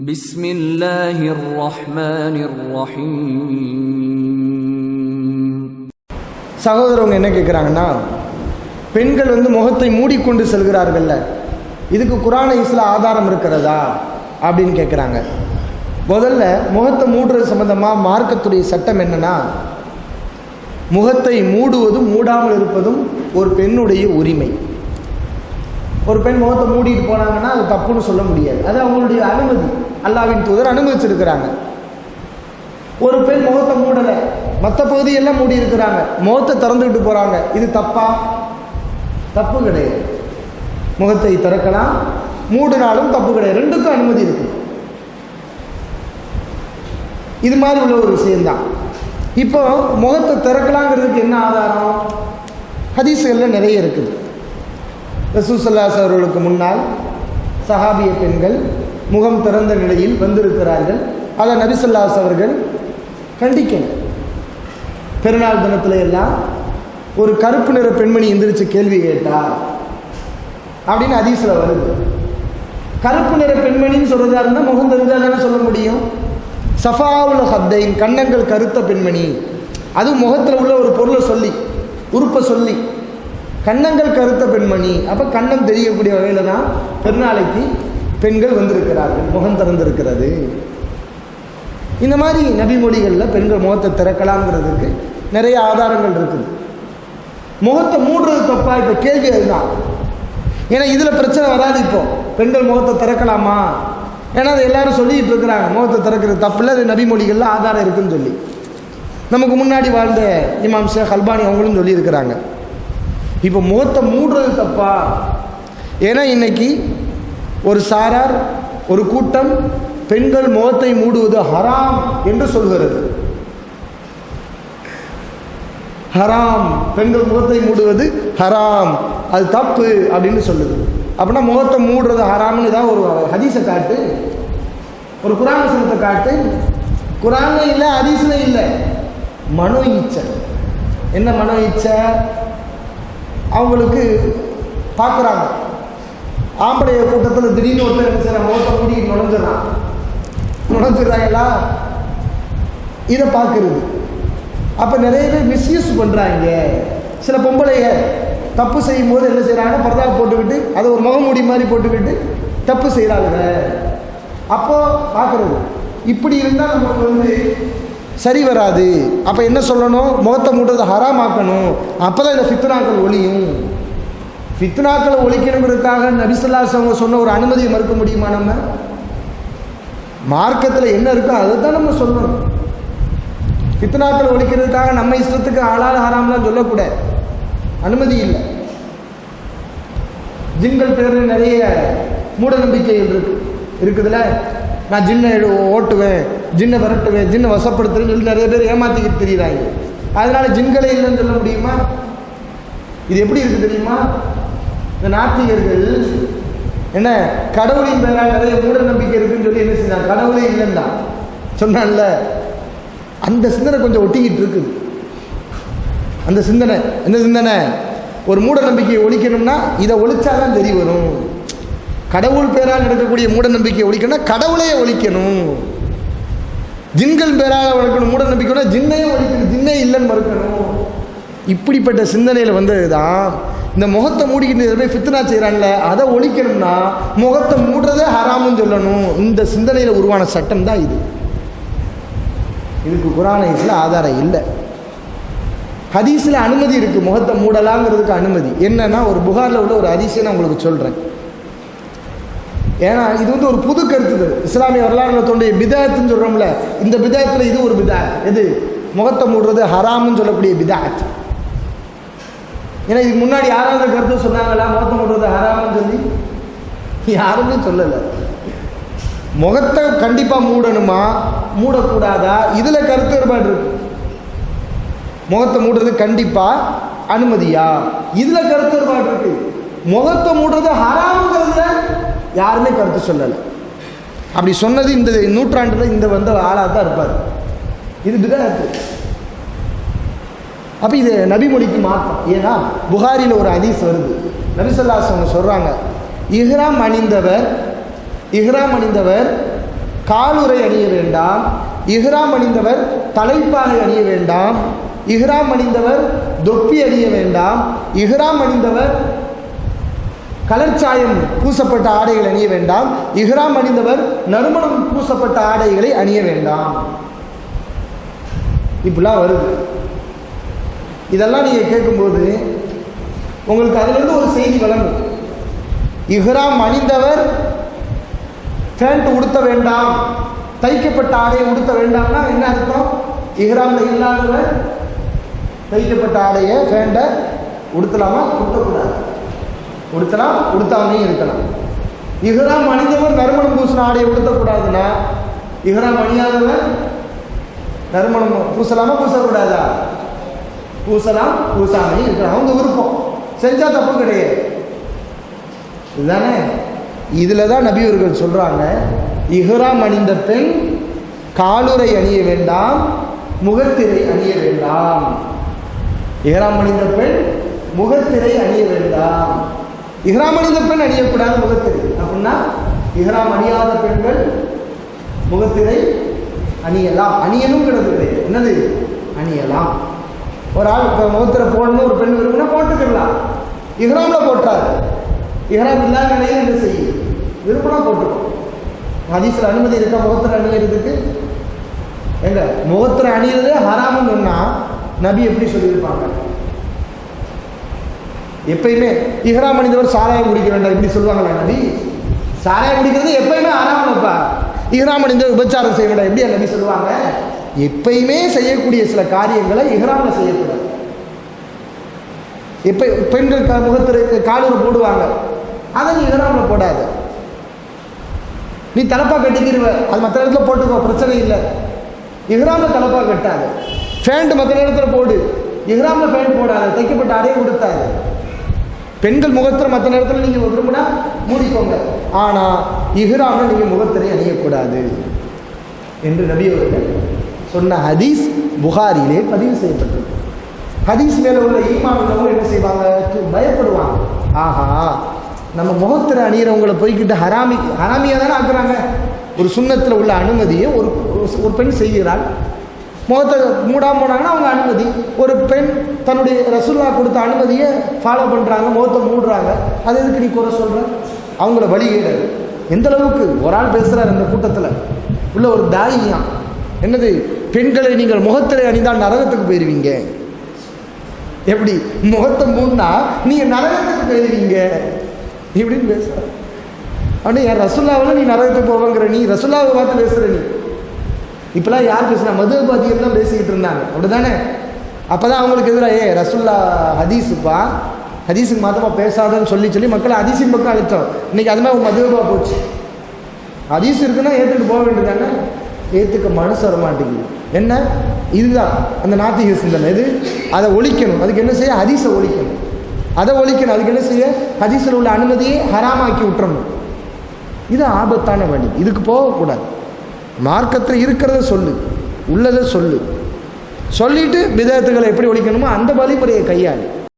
بسم الله الرحمن الرحيم சகோதரவங்க என்ன கேட்குறாங்கன்னா பெண்கள் வந்து முகத்தை மூடிக்கொண்டு செல்கிறார்கள்ல இதுக்கு குரான இஸ்ல ஆதாரம் இருக்கிறதா அப்படின்னு கேட்குறாங்க முதல்ல முகத்தை மூடுறது சம்பந்தமாக மார்க்கத்துடைய சட்டம் என்னன்னா முகத்தை மூடுவதும் மூடாமல் இருப்பதும் ஒரு பெண்ணுடைய உரிமை ஒரு பெண் முகத்தை மூடிட்டு போனாங்கன்னா அது தப்புன்னு சொல்ல முடியாது. அது அவங்களுடைய அனுமதி. அல்லாவின் தூதர் அனுமதிச்சிருக்கிறாங்க. ஒரு பெண் முகத்தை மூடலை. மற்ற பகுதியெல்லாம் மூடி இருக்கிறாங்க முகத்தை திறந்துக்கிட்டு போகிறாங்க இது தப்பா? தப்பு கிடையாது. முகத்தை திறக்கலாம். மூடினாலும் தப்பு கிடையாது. ரெண்டுக்கும் அனுமதி இருக்கு. இது மாதிரி உள்ள ஒரு விஷயம்தான். இப்போ முகத்தை திறக்கலாங்கிறதுக்கு என்ன ஆதாரம்? ஹதீஸ்களில் நிறைய இருக்குது. ரசூசல்லாஸ் அவர்களுக்கு முன்னால் சஹாபிய பெண்கள் முகம் திறந்த நிலையில் வந்திருக்கிறார்கள். அதை நபிசல்லாஸ் அவர்கள் கண்டிக்கணும் பெருநாள் தினத்துல எல்லாம் ஒரு கருப்பு நிற பெண்மணி எந்திரிச்சு கேள்வி கேட்டா அப்படின்னு அதிசல வருது. கருப்பு நிற பெண்மணின்னு சொல்றதா இருந்தால் முகம் தெரிஞ்சா தானே சொல்ல முடியும்? சஃபாவுல ஹத்தைன் கன்னங்கள் கருத்த பெண்மணி. அதுவும் முகத்தில் உள்ள ஒரு பொருளை சொல்லி உறுப்பை சொல்லி. கன்னங்கள் கருத்த பெண்மணி. அப்போ கண்ணம் தெரியக்கூடிய வகையில் தான் பெருநாளைக்கு பெண்கள் வந்திருக்கிறார்கள் முகம் திறந்திருக்கிறது. இந்த மாதிரி நபிமொழிகளில் பெண்கள் முகத்தை திறக்கலாங்கிறதுக்கு நிறைய ஆதாரங்கள் இருக்குது. முகத்தை மூடுறது தப்பா? இப்போ கேள்வி அதுதான். ஏன்னா இதில் பிரச்சனை வராது இப்போ. பெண்கள் முகத்தை திறக்கலாமா? ஏன்னா அதை எல்லாரும் சொல்லிட்டு இருக்கிறாங்க. முகத்தை திறக்கிறது தப்பில்லை அது நபிமொழிகளில் ஆதாரம் இருக்குன்னு சொல்லி. நமக்கு முன்னாடி வாழ்ந்த இமாம் ஷேக் அல்பானி அவங்களும் சொல்லியிருக்கிறாங்க. இப்போ முகத்தை மூடுறது தப்பா? ஏன்னா இன்னைக்கு ஒரு சாரார் ஒரு கூட்டம் பெண்கள் முகத்தை மூடுவது ஹராம் என்று சொல்கிறது. ஹராம். பெண்கள் முகத்தை மூடுவது ஹராம். அது தப்பு அப்படின்னு சொல்லுது. அப்படின்னா முகத்தை மூடுறது ஹராம்னு தான் ஒரு ஹதீஸை காட்டு. ஒரு குரான் வசனத்தை காட்டு. குரான்ல இல்லை ஹதீஸ்ல இல்லை. மனோ இச்சை என்ன மனோ இச்சை அவங்களுக்கு பார்க்குறாங்க ஆம்பளைய கூட்டத்தில் திடீர்னு ஒருத்தர் என்ன செய்யறான் ஓட்ட மூடி நுழைஞ்சிடறான். நுழைஞ்சிடுறாங்களா? இதை பார்க்குறது. அப்போ நிறைய பேர் மிஸ்யூஸ் பண்ணுறாங்க சில பொம்பளைய தப்பு செய்யும் போது என்ன செய்கிறாங்க பரதா போட்டுக்கிட்டு அதை ஒரு முகமூடி மாதிரி போட்டுக்கிட்டு தப்பு செய்கிறாங்க அப்போது பார்க்குறது. இப்படி இருந்தால் நமக்கு வந்து சரி வராது. அப்போ என்ன சொல்லணும்? முகத்தை மூடுறதை ஹராமாக்கணும் அப்போ தான் இந்த ஃபித்னாக்கள் ஒழியும் ஃபித்னாக்களை ஒழிக்கணுங்கிறதுக்காக நபிசல்லாஸ் அவங்க சொன்ன ஒரு அனுமதியை மறுக்க முடியுமா நம்ம? மார்க்கத்தில் என்ன இருக்கோ அதை தான் நம்ம சொல்லணும். ஃபித்னாக்கள் ஒழிக்கிறதுக்காக நம்ம இஷ்டத்துக்கு ஆளால் ஹராம்லாம் சொல்லக்கூடாது. அனுமதி இல்லை. ஜின்கள் பேரில் நிறைய மூட நம்பிக்கைகள் இருக்கு. இருக்குதுல்ல? நான் ஜின்னை ஓட்டுவேன் ஜின்னை விரட்டுவேன் ஜின்னை வசப்படுத்துறேன்னு சொல்லி நிறைய பேர் ஏமாத்திக்கிட்டு தெரியுறாங்க. அதனால ஜின்களே இல்லைன்னு சொல்ல முடியுமா? இது எப்படி இருக்கு தெரியுமா? இந்த நாத்திகர்கள் என்ன கடவுளின் பேரால் நிறைய மூட நம்பிக்கை இருக்குன்னு சொல்லி என்ன செஞ்சான் கடவுளே இல்லைன்னா. சொன்னான்ல அந்த சிந்தனை கொஞ்சம் ஒட்டிக்கிட்டு இருக்குது. அந்த சிந்தனை என்ன சிந்தனை? ஒரு மூட நம்பிக்கையை ஒழிக்கணும்னா இதை ஒழிச்சாதான் தெரிய வரும். கடவுள் பேரால் நடக்கக்கூடிய மூட நம்பிக்கையை ஒழிக்கணும்னா கடவுளையே ஒழிக்கணும். ஜின்கள் பேரால் வளர்க்கணும் மூட நம்பிக்கைனா ஜின்னையே ஒழிக்கணும் ஜின்னே இல்லைன்னு மறுக்கணும். இப்படிப்பட்ட சிந்தனையில் வந்தது தான் இந்த முகத்தை மூடிக்கிட்டு போய் ஃபித்னா செய்கிறாங்கள அதை ஒழிக்கணும்னா முகத்தை மூடுறதே ஹராமுன்னு சொல்லணும். இந்த சிந்தனையில் உருவான சட்டம் தான் இது. இதுக்கு குரான இதில் ஆதாரம் இல்லை. ஹதீஸில் அனுமதி இருக்குது முகத்தை மூடலாங்கிறதுக்கு அனுமதி. என்னன்னா ஒரு புகாரில் உள்ள ஒரு ஹதீஸை நான் உங்களுக்கு சொல்கிறேன் ஏன்னா இது வந்து ஒரு புது கருத்து இஸ்லாமிய வரலாறுல தோன்றிய பிதாத்துன்னு சொல்கிறோம்ல இந்த பிதாத்தில் இது ஒரு பிதாத் எது? முகத்தை மூடுறது ஹராம்னு சொல்லக்கூடிய பிதாத் ஏன்னா இதுக்கு முன்னாடி யாராவது கருத்து சொன்னாங்களா? முகத்தை மூடுறது ஹராம்னு சொல்லி? யாருமே சொல்லலை. முகத்தை கண்டிப்பாக மூடணுமா? மூடக்கூடாதா? இதில் கருத்து வேறுபாடு இருக்கு. முகத்தை மூடுறது கண்டிப்பாக அனுமதியா? இதில் கருத்து வேறுபாடு இருக்கு. முகத்தை மூடுறது ஹராமுங்கிறதுல யாருமே கருத்து சொல்லலை. அப்படி சொன்னது இந்த நூற்றாண்டில் இந்த வந்த ஆளாக தான் இருப்பார். இது பிதாத்து அப்போ இது நபிமொழிக்கு மாற்றம். ஏன்னா புகாரியில் ஒரு அதிஸ் வருது. நபிசல்லாஸ் அவங்க சொல்கிறாங்க இஹ்ராம் அணிந்தவர் இஹ்ராம் அணிந்தவர் காலுறை அணிய வேண்டாம். இஹ்ராம் அணிந்தவர் தலைப்பாகை அணிய வேண்டாம். இஹ்ராம் அணிந்தவர் தொப்பி அணிய வேண்டாம். இஹ்ராம் அணிந்தவர் கலர்ச்சாயம் பூசப்பட்ட ஆடைகள் அணிய வேண்டாம். இஹ்ராம் அணிந்தவர் நறுமணம் பூசப்பட்ட ஆடைகளை அணிய வேண்டாம். இப்படிலாம் வருது. இதெல்லாம் நீங்கள் கேட்கும்போது உங்களுக்கு அதிலிருந்து ஒரு செய்தி வழங்கும். இஹ்ராம் அணிந்தவர் பேண்ட் உடுத்த வேண்டாம். தைக்கப்பட்ட ஆடையை உடுத்த வேண்டாம்னா என்ன அர்த்தம்? இஹ்ராம்ல இல்லாதவர் தைக்கப்பட்ட ஆடையை பேண்டை உடுத்தலாமா? உடுத்தக்கூடாது? உடுத்தலாம் உடுத்தாமையும் இருக்கலாம் இஹ்ராம் அணிந்தவர் நறுமணம் பூசின ஆடையை உடுத்தக்கூடாதுன்னா இஹ்ராம் அணியாதவர் நறுமணம் பூசலாமா பூசக்கூடாதா? பூசலாம் பூசாமையும் இருக்கலாம் அவங்க விருப்பம். செஞ்சா தப்பு கிடையாது. இதுதானே? இதில் தான் நபியவர்கள் சொல்கிறாங்க இஹ்ராம் அணிந்த பெண் காலுரை அணிய வேண்டாம் முகத்திரை அணிய வேண்டாம். இஹ்ராம் அணிந்த பெண் முகத்திரை அணிய வேண்டாம். இஹ்ராம் அணிந்த பெண் அணியக்கூடாது முகத்திரை. அப்படின்னா இஹ்ராம் அணியாத பெண்கள் முகத்திரை அணியலாம். அணியணும் கிடையாது. என்னது? அணியலாம். ஒரு ஆள் இப்போ முகத்திரை போடணும் ஒரு பெண் விரும்பினா போட்டுக்கலாம். இஹ்ராமில் போட்டார். இஹ்ராம் இல்லாத நிலையில் என்ன செய்யும்? விருப்பனா போட்டுக்கோ ஹதீஸில் அனுமதி இருக்கா? முகத்திரை அணியறதுக்கு? எங்க? முகத்திரை அணியிறது ஹராம்னு சொன்னா நபி எப்படி சொல்லியிருப்பாங்க? எப்பயுமே இஹ்ராம் அணிந்தவர் சாராயம் குடிக்க வேண்டாம் இப்படி சொல்லுவாங்களா நபி சாராயம் குடிக்கிறது எப்பயுமே ஆறாமப்பா இஹ்ராம் அணிந்தவர் உபச்சாரம் செய்ய வேண்டாம் எப்படி நபி சொல்லுவாங்க. எப்பயுமே செய்யக்கூடிய சில காரியங்களை இஹ்ராமில் செய்யக்கூடாது. எப்போ பெண்கள் க காலூர் போடுவாங்க. அதை நீ இஹ்ராமில் போடாது. நீ தலப்பா கட்டிக்கிடுவ அது மற்ற இடத்துல போட்டுக்கோ பிரச்சனை இல்லை. இஹ்ராமில் தலப்பா கட்டாது. ஃபேண்ட் மற்ற இடத்துல போடு. இஹ்ராமில் ஃபேண்ட் போடாது தைக்கப்பட்ட அறையை கொடுத்தாது பெண்கள் முகத்திரம் மற்ற நேரத்தில் நீங்கள் விரும்பினா மூடிக்கோங்க. ஆனால் இஹ்ராமில் நீங்கள் முகத்திரை அணியக்கூடாது. என்று நபி அவர்கள் சொன்ன ஹதீஸ் புகாரிலே பதிவு செய்யப்பட்டிருக்கு. ஹதீஸ் மேலே உள்ள ஈமான் உள்ளவங்க என்ன செய்வாங்க? பயப்படுவாங்க. ஆஹா நம்ம முகத்திரை அணியிறவங்களை போய்கிட்டு ஹராமி ஹராமியாக தானே ஆக்குறாங்க. ஒரு சுண்ணத்தில் உள்ள அனுமதியை ஒரு ஒரு பெண் செய்கிறாள். முகத்தை மூடாம போனாங்கன்னா அவங்க அனுமதி. ஒரு பெண் தன்னுடைய ரசுல்லா கொடுத்த அனுமதியை ஃபாலோ பண்ணுறாங்க முகத்தை மூடுறாங்க. அது எதுக்கு நீ குறை சொல்கிற அவங்கள வழிகேடாது எந்த அளவுக்கு? ஒரு ஆள் பேசுகிறார் இந்த கூட்டத்தில். உள்ள ஒரு தாயியான் என்னது? பெண்களை நீங்கள் முகத்தில் அணிந்தால் நரகத்துக்கு போயிடுவீங்க எப்படி? முகத்தை மூடினா நீங்கள் நரகத்துக்கு போயிடுவீங்க இப்படின்னு பேசுகிற அப்படின்னு என் ரசுல்லாவில் நீ நரகத்துக்கு போவங்கிற நீ ரசுல்லாவை பார்த்து பேசுகிற நீ. இப்போலாம் யார் பேசுனா மதுபாதிகள் தான் பேசிக்கிட்டு இருந்தாங்க. அப்படிதானே அப்போ தான் அவங்களுக்கு எதிராக ஏ ரசுல்லா ஹதீஸுப்பா ஹதீஸுக்கு மாத்தமாக பேசாதன்னு சொல்லி சொல்லி மக்களை ஹதீஸின் பக்கம் அழுத்தம். இன்னைக்கு அது மாதிரி மதுபா போச்சு. ஹதீஸ் இருக்குன்னா ஏற்றுட்டு போக வேண்டியதானே ஏற்றுக்க மனசு வர மாட்டேங்குது என்ன? இதுதான். அந்த நாத்திக சிந்தனை. இது அதை ஒழிக்கணும். அதுக்கு என்ன செய்ய? ஹதீஸை ஒழிக்கணும். அதை ஒழிக்கணும். அதுக்கு என்ன செய்ய? ஹதீஸில் உள்ள அனுமதியை ஹராமாக்கி விட்டுறணும். இது ஆபத்தான வழி. இதுக்கு போகக்கூடாது. மார்க்கத்தில் இருக்கிறத சொல்லு. உள்ளதை சொல்லு. சொல்லிட்டு விதத்துகளை எப்படி ஒழிக்கணுமோ அந்த வழிமுறையை கையாளு.